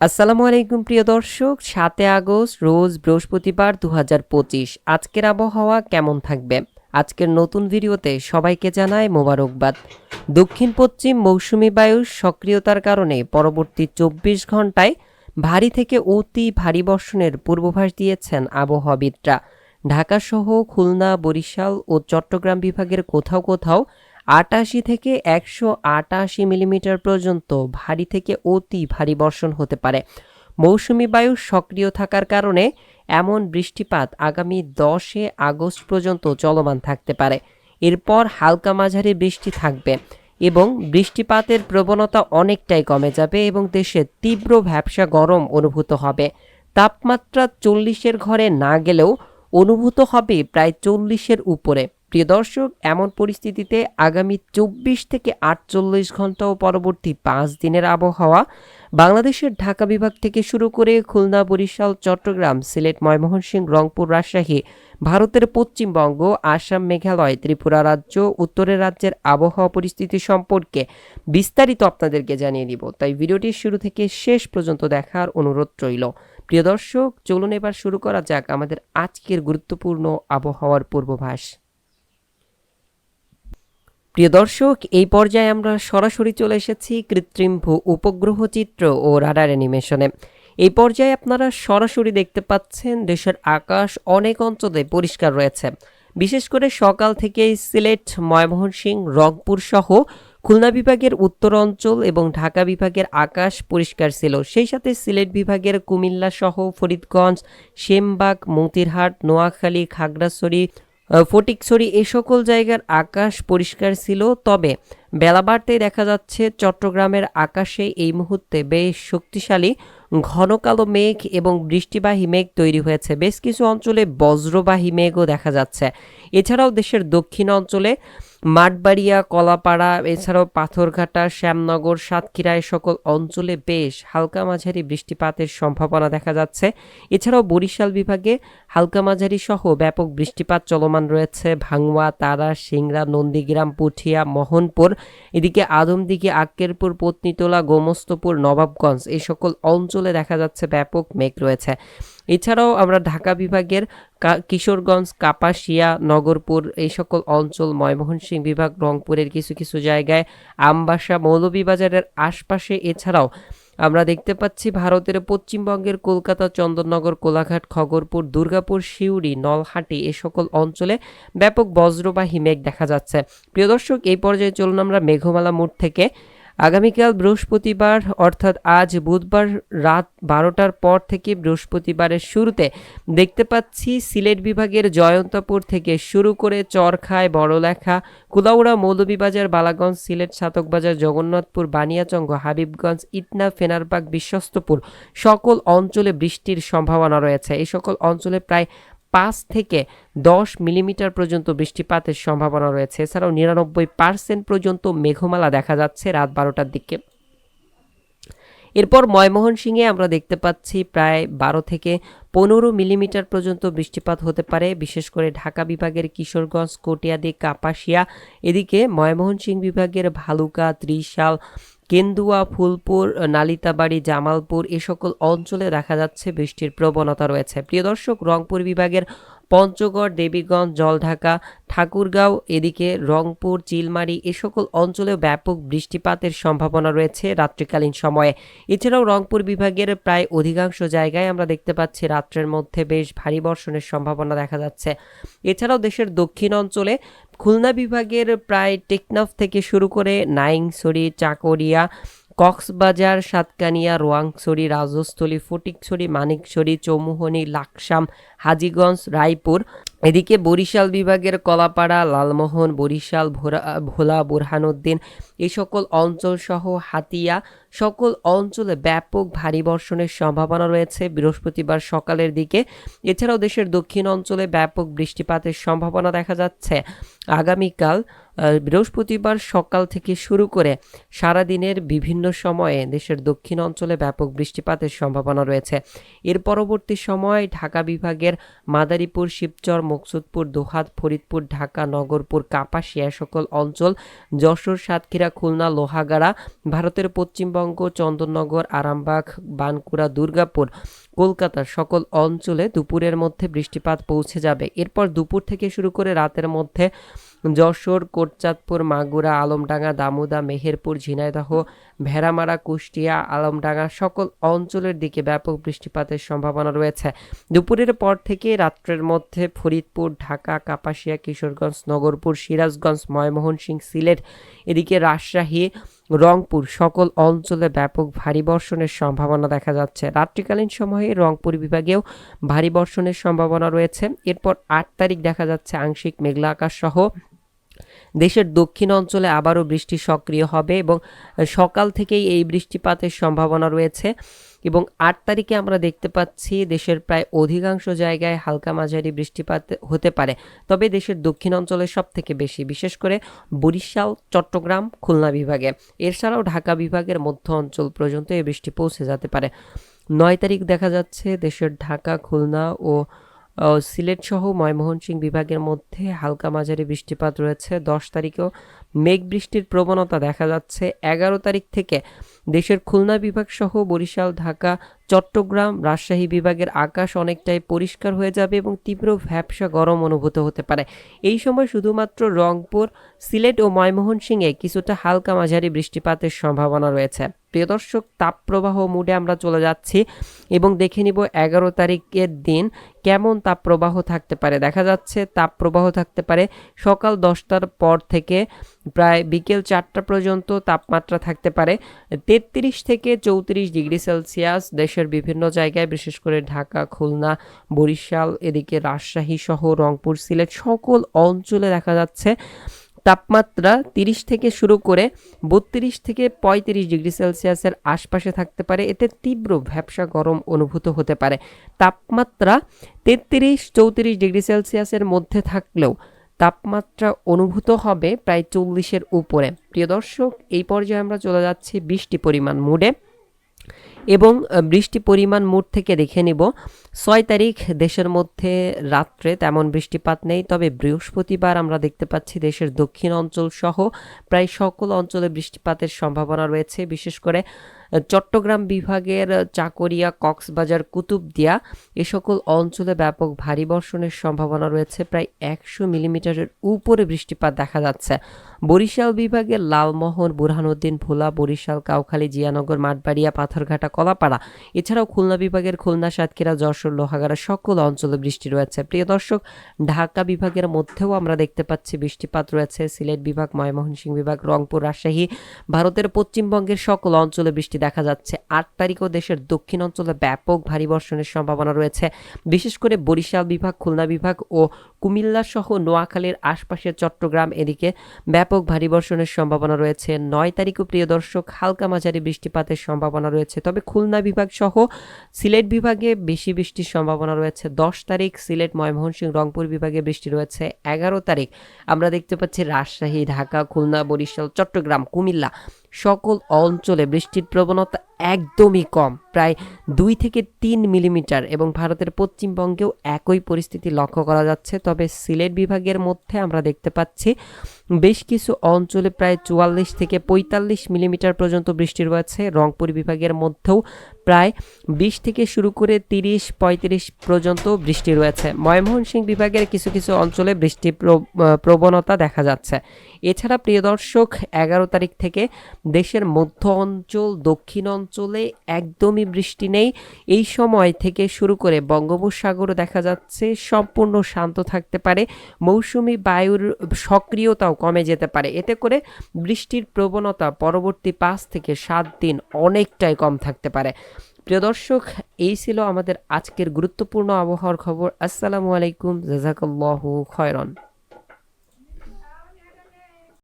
আসসালামু আলাইকুম, প্রিয় দর্শক। সাতে আগস্ট, রোজ বৃহস্পতিবার দু হাজার পঁচিশ। আজকের আবহাওয়া কেমন থাকবে? আজকের নতুন ভিডিওতে সবাইকে জানায় মোবারকবাদ। দক্ষিণ পশ্চিম মৌসুমি বায়ুর সক্রিয়তার কারণে পরবর্তী চব্বিশ ঘন্টায় ভারী থেকে অতি ভারী বর্ষণের পূর্বাভাস দিয়েছেন আবহাওয়াবিদরা। ঢাকাসহ খুলনা, বরিশাল ও চট্টগ্রাম বিভাগের কোথাও কোথাও আটাশি থেকে একশো আটাশি মিলিমিটার পর্যন্ত ভারী থেকে অতি ভারী বর্ষণ হতে পারে। মৌসুমি বায়ু সক্রিয় থাকার কারণে এমন বৃষ্টিপাত আগামী দশে আগস্ট পর্যন্ত চলমান থাকতে পারে। এরপর হালকা মাঝারি বৃষ্টি থাকবে এবং বৃষ্টিপাতের প্রবণতা অনেকটাই কমে যাবে এবং দেশে তীব্র ভ্যাবসা গরম অনুভূত হবে। তাপমাত্রা চল্লিশের ঘরে না গেলেও অনুভূত হবে প্রায় চল্লিশের উপরে। প্রিয় দর্শক, এমন পরিস্থিতিতে আগামী চব্বিশ থেকে আটচল্লিশ ঘণ্টা ও পরবর্তী পাঁচ দিনের আবহাওয়া বাংলাদেশের ঢাকা বিভাগ থেকে শুরু করে খুলনা, বরিশাল, চট্টগ্রাম, সিলেট, ময়মনসিংহ, রংপুর, রাজশাহী, ভারতের পশ্চিমবঙ্গ, আসাম, মেঘালয়, ত্রিপুরা রাজ্য উত্তরের রাজ্যের আবহাওয়া পরিস্থিতি সম্পর্কে বিস্তারিত আপনাদেরকে জানিয়ে দিব। তাই ভিডিওটি শুরু থেকে শেষ পর্যন্ত দেখার অনুরোধ রইল। প্রিয় দর্শক, চলুন এবার শুরু করা যাক আমাদের আজকের গুরুত্বপূর্ণ আবহাওয়ার পূর্বাভাস। প্রিয় দর্শক, এই পর্যায়ে আমরা সরাসরি চলে এসেছি কৃত্রিম ভূ উপগ্রহ চিত্র ও রাডার অ্যানিমেশনে। এই পর্যায়ে আপনারা সরাসরি দেখতে পাচ্ছেন দেশের আকাশ অনেক অঞ্চলে পরিষ্কার রয়েছে। বিশেষ করে সকাল থেকেই সিলেট ময়মনসিংহ রংপুর সহ খুলনা বিভাগের উত্তর অঞ্চল এবং ঢাকা বিভাগের আকাশ পরিষ্কার ছিল। সেই সাথে সিলেট বিভাগের কুমিল্লা সহ ফরিদগঞ্জ, সেমবাগ, মতিরহাট, নোয়াখালী, খাগড়াছড়ি ফটিকছড়ি এ সকল জায়গার আকাশ পরিষ্কার ছিল, তবে বেলা বাড়তেই দেখা যাচ্ছে চট্টগ্রামের আকাশে এই মুহূর্তে বেশ শক্তিশালী ঘন কালো মেঘ এবং বৃষ্টিবাহী মেঘ তৈরি হয়েছে। বেশ কিছু অঞ্চলে বজ্রবাহী মেঘও দেখা যাচ্ছে। এছাড়াও দেশের দক্ষিণ অঞ্চলে মাঠবাড়িয়া, কলাপাড়া, এছাড়াও পাথরঘাটা, শ্যামনগর, সাতক্ষীরা সকল অঞ্চলে বেশ হালকা মাঝারি বৃষ্টিপাতের সম্ভাবনা দেখা যাচ্ছে। এছাড়াও বরিশাল বিভাগে হালকা মাঝারি সহ ব্যাপক বৃষ্টিপাত চলমান রয়েছে। ভাঙুয়া, তারা, সিংড়া, নন্দীগ্রাম, পুঠিয়া, মোহনপুর, এদিকে আদমদিঘি আক্কেরপুর পত্নীতলা, গোমস্তপুর, নবাবগঞ্জ এই সকল অঞ্চলে দেখা যাচ্ছে ব্যাপক মেঘ রয়েছে। এছাড়াও আমরা ঢাকা বিভাগের কিশোরগঞ্জ, কাপাসিয়া, নগরপুর এই সকল অঞ্চল, ময়মনসিংহ বিভাগ, রংপুরের কিছু কিছু জায়গায় আমবাসা মৌলভীবাজারের আশপাশে। এছাড়াও আমরা দেখতে পাচ্ছি ভারতের পশ্চিমবঙ্গের কলকাতা, চন্দননগর, কোলাঘাট, খগরপুর, দুর্গাপুর, সিউড়ি, নলহাটি এ সকল অঞ্চলে ব্যাপক বজ্রবাহী মেঘ দেখা যাচ্ছে। প্রিয় দর্শক, এই পর্যায়ে চলুন আমরা মেঘমালা মোড় থেকে আগামীকাল বৃহস্পতিবার, অর্থাৎ আজ বুধবার রাত বারোটার পর থেকে বৃহস্পতিবারের শুরুতে দেখতে পাচ্ছি সিলেট বিভাগের জয়ন্তপুর থেকে শুরু করে চরখায়, বড়লেখা কুলাউড়া মৌলভীবাজার, বালাগঞ্জ, সিলেট, সাতকবাজার, জগন্নাথপুর, বানিয়াচঙ্গ, হাবিবগঞ্জ, ইটনা, ফেনারবাগ, বিশ্বস্তপুর সকল অঞ্চলে বৃষ্টির সম্ভাবনা রয়েছে। এই সকল অঞ্চলে প্রায় পাঁচ থেকে দশ মিলিমিটার পর্যন্ত বৃষ্টিপাতের সম্ভাবনা রয়েছে। এছাড়াও নিরানব্বই পার্সেন্ট পর্যন্ত মেঘমালা দেখা যাচ্ছে রাত বারোটার দিকে। এরপর ময়মনসিংহে আমরা দেখতে পাচ্ছি প্রায় বারো থেকে পনেরো মিলিমিটার পর্যন্ত বৃষ্টিপাত হতে পারে। বিশেষ করে ঢাকা বিভাগের কিশোরগঞ্জ, কটিয়াদি, কাপাসিয়া। এদিকে ময়মনসিংহ বিভাগের ভালুকা, ত্রিশাল কেন্দুয়া, ফুলপুর, নালিতাবাড়ি, জামালপুর এ সকল অঞ্চলে দেখা যাচ্ছে বৃষ্টির প্রবণতা রয়েছে। প্রিয় দর্শক, রংপুর বিভাগের পঞ্চগড়, দেবীগঞ্জ, জলঢাকা, ঠাকুরগাঁও, এদিকে রংপুর, চিলমারি এ সকল অঞ্চলেও ব্যাপক বৃষ্টিপাতের সম্ভাবনা রয়েছে রাত্রিকালীন সময়ে। এছাড়াও রংপুর বিভাগের প্রায় অধিকাংশ জায়গায় আমরা দেখতে পাচ্ছি রাত্রের মধ্যে বেশ ভারী বর্ষণের সম্ভাবনা দেখা যাচ্ছে। এছাড়াও দেশের দক্ষিণ অঞ্চলে খুলনা বিভাগের প্রায় টেকনাফ থেকে শুরু করে নাইংছড়ি, চাকরিয়া, কক্সবাজার, সাতকানিয়া, রোয়াংছড়ি, রাজস্থলী, ফটিকছড়ি, মানিকছড়ি, চৌমুহনী, লাকসাম হাজীগঞ্জ, রায়পুর। এদিকে বরিশাল বিভাগের কলাপাড়া, লালমোহন, বরিশাল, ভোরা, ভোলা, বুরহানুদ্দিন এই সকল অঞ্চল সহ হাতিয়া সকল অঞ্চলে ব্যাপক ভারী বর্ষণের সম্ভাবনা রয়েছে। বৃহস্পতিবার সকালের দিকে এছাড়াও দেশের দক্ষিণ অঞ্চলে ব্যাপক বৃষ্টিপাতের সম্ভাবনা দেখা যাচ্ছে। আগামীকাল বৃহস্পতিবার সকাল থেকে শুরু করে সারাদিনের বিভিন্ন সময়ে দেশের দক্ষিণ অঞ্চলে ব্যাপক বৃষ্টিপাতের সম্ভাবনা রয়েছে। এর পরবর্তী সময় ঢাকা বিভাগের বিভাগের মাদারীপুর, শিবচর, মকসুদপুর, দোহাত, ফরিদপুর, ঢাকা, নগরপুর, কাপাসিয়া সকল অঞ্চল, যশোর, সাতক্ষীরা, খুলনা, লোহাগাড়া, ভারতের পশ্চিমবঙ্গ, চন্দননগর, আরামবাগ, বানকুড়া, দুর্গাপুর, কলকাতার সকল অঞ্চলে দুপুরের মধ্যে বৃষ্টিপাত পৌঁছে যাবে। এরপর দুপুর থেকে শুরু করে রাতের মধ্যে যশোর, কোটচাঁদপুর, মাগুরা, আলমডাঙ্গা, দামুদা, মেহেরপুর, ঝিনাইদহ, ভেড়ামারা, কুষ্টিয়া, আলমডাঙ্গা সকল অঞ্চলের দিকে ব্যাপক বৃষ্টিপাতের সম্ভাবনা রয়েছে। দুপুরের পর থেকে রাত্রের মধ্যে ফরিদপুর, ঢাকা, কাপাসিয়া, কিশোরগঞ্জ, নগরপুর, সিরাজগঞ্জ ময়মোহনসিংহ সিলেট, এদিকে রাজশাহী, রংপুর সকল অঞ্চলে ব্যাপক ভারী বর্ষণের সম্ভাবনা দেখা যাচ্ছে। রাত্রিকালীন সময়ে রংপুর বিভাগেও ভারী বর্ষণের সম্ভাবনা রয়েছে। এরপর আট তারিখ দেখা যাচ্ছে আংশিক মেঘলা আকাশ সহ দেশের দক্ষিণ অঞ্চলে আবারও বৃষ্টি সক্রিয় হবে এবং সকাল থেকেই এই বৃষ্টিপাতের সম্ভাবনা রয়েছে এবং আট তারিখে আমরা দেখতে পাচ্ছি দেশের প্রায় অধিকাংশ জায়গায় হালকা মাঝারি বৃষ্টিপাত হতে পারে। তবে দেশের দক্ষিণ অঞ্চলে সব থেকে বেশি, বিশেষ করে বরিশাল, চট্টগ্রাম, খুলনা বিভাগে। এছাড়াও ঢাকা বিভাগের মধ্য অঞ্চল পর্যন্ত এই বৃষ্টি পৌঁছে যেতে পারে। নয় তারিখ দেখা যাচ্ছে দেশের ঢাকা, খুলনা ও সিলেট সহ ময়মোহনসিং বিভাগের মধ্যে হালকা মাঝারি বৃষ্টিপাত রয়েছে। দশ তারিখেও মেঘ বৃষ্টির প্রবণতা দেখা যাচ্ছে। এগারো তারিখ থেকে দেশের খুলনা বিভাগ সহ বরিশাল, ঢাকা চট্টগ্রাম রাজশাহী বিভাগের আকাশ অনেকটাই পরিষ্কার হয়ে যাবে এবং তীব্র ভ্যাপসা গরম অনুভূত হতে পারে। এই সময় শুধুমাত্র রংপুর, সিলেট ও ময়মোহনসিংহে কিছুটা হালকা মাঝারি বৃষ্টিপাতের সম্ভাবনা রয়েছে। প্রিয় দর্শক, তাপপ্রবাহ মুডে আমরা চলে যাচ্ছি এবং দেখে নিব এগারো তারিখের দিন কেমন তাপপ্রবাহ থাকতে পারে। দেখা যাচ্ছে তাপপ্রবাহ থাকতে পারে সকাল দশটার পর থেকে প্রায় বিকেল চারটা পর্যন্ত তাপমাত্রা থাকতে পারে। তেত্রিশ থেকে চৌত্রিশ ডিগ্রি সেলসিয়াস দেশের বিভিন্ন জায়গায়, বিশেষ করে ঢাকা, খুলনা, বরিশাল, এদিকে রাজশাহী সহ রংপুর, সিলেট সকল অঞ্চলে দেখা যাচ্ছে তাপমাত্রা তিরিশ থেকে শুরু করে বত্রিশ থেকে পঁয়ত্রিশ ডিগ্রি সেলসিয়াসের আশপাশে থাকতে পারে। এতে তীব্র ভ্যাবসা গরম অনুভূত হতে পারে। তাপমাত্রা তেত্রিশ চৌত্রিশ ডিগ্রি সেলসিয়াসের মধ্যে থাকলেও তাপমাত্রা অনুভূত হবে প্রায় চল্লিশের উপরে। প্রিয় দর্শক, এই পর্যায়ে আমরা চলে যাচ্ছি বৃষ্টি পরিমাণ মুডে। এবং বৃষ্টি পরিমাণ মোট থেকে দেখে নিব। ছয় তারিখ দেশের মধ্যে রাত্রে তেমন বৃষ্টিপাত নেই, তবে বৃহস্পতিবার আমরা দেখতে পাচ্ছি দেশের দক্ষিণ অঞ্চল সহ প্রায় সকল অঞ্চলে বৃষ্টিপাতের সম্ভাবনা রয়েছে। বিশেষ করে চট্টগ্রাম বিভাগের চাকরিয়া, কক্সবাজার, কুতুবদিয়া এ সকল অঞ্চলে ব্যাপক ভারী বর্ষণের সম্ভাবনা রয়েছে। প্রায় একশো মিলিমিটারের উপরে বৃষ্টিপাত দেখা যাচ্ছে। বরিশাল বিভাগের লালমোহন, বুরহানুদ্দিন, ভোলা, বরিশাল, কাউখালী, জিয়ানগর, মাঠবাড়িয়া, পাথরঘাটা, কলাপাড়া এছাড়াও খুলনা বিভাগের খুলনা, সাতক্ষীরা, যশোর, লোহাগাড়া সকল অঞ্চলে বৃষ্টি রয়েছে। প্রিয় দর্শক, ঢাকা বিভাগের মধ্যেও আমরা দেখতে পাচ্ছি বৃষ্টিপাত রয়েছে। সিলেট বিভাগ, ময়মনসিংহ বিভাগ, রংপুর, রাজশাহী, ভারতের পশ্চিমবঙ্গের সকল অঞ্চলে বৃষ্টি দেখা যাচ্ছে আট তারিখও দেশের দক্ষিণ অঞ্চলে ব্যাপক ভারী বর্ষণের সম্ভাবনা রয়েছে। বিশেষ করে বরিশাল বিভাগ, খুলনা বিভাগ ও কুমিল্লা সহ নোয়াখালীর আশপাশের চট্টগ্রাম এদিকে ব্যাপক ভারী বর্ষণের সম্ভাবনা রয়েছে। নয় তারিখও প্রিয় দর্শক, হালকা মাঝারি বৃষ্টিপাতের সম্ভাবনা রয়েছে। তবে খুলনা বিভাগ সহ সিলেট বিভাগে বেশি বৃষ্টির সম্ভাবনা রয়েছে। দশ তারিখ সিলেট, ময়মনসিংহ, রংপুর বিভাগে বৃষ্টি রয়েছে। এগারো তারিখ আমরা দেখতে পাচ্ছি রাজশাহী, ঢাকা, খুলনা, বরিশাল, চট্টগ্রাম, কুমিল্লা। সকল অঞ্চলে বৃষ্টির প্রবণতা একদমই কম, প্রায় দুই থেকে তিন মিলিমিটার এবং ভারতের পশ্চিমবঙ্গেও একই পরিস্থিতি লক্ষ্য করা যাচ্ছে। তবে সিলেট বিভাগের মধ্যে আমরা দেখতে পাচ্ছি, বেশ কিছু অঞ্চলে প্রায় চুয়াল্লিশ থেকে পঁয়তাল্লিশ মিলিমিটার পর্যন্ত বৃষ্টি রয়েছে। রংপুর বিভাগের মধ্যেও প্রায় বিশ থেকে শুরু করে তিরিশ, পঁয়ত্রিশ পর্যন্ত বৃষ্টি রয়েছে। ময়মনসিংহ বিভাগের কিছু কিছু অঞ্চলে বৃষ্টির প্র- প্রবণতা দেখা যাচ্ছে। এছাড়া প্রিয় দর্শক, এগারো তারিখ থেকে দেশের মধ্য অঞ্চল, দক্ষিণ অঞ্চলে একদমই বৃষ্টি নেই। এই সময় থেকে শুরু করে বঙ্গোপসাগরও দেখা যাচ্ছে সম্পূর্ণ শান্ত থাকতে পারে। মৌসুমি বায়ুর সক্রিয়তাও কমে যেতে পারে। এতে করে বৃষ্টির প্রবণতা পরবর্তী পাঁচ থেকে সাত দিন অনেকটাই কম থাকতে পারে। প্রিয় দর্শক এই ছিল আমাদের আজকের গুরুত্বপূর্ণ আবহাওয়ার খবর। আসসালামু আলাইকুম জাজাকাল্লাহু খয়রন।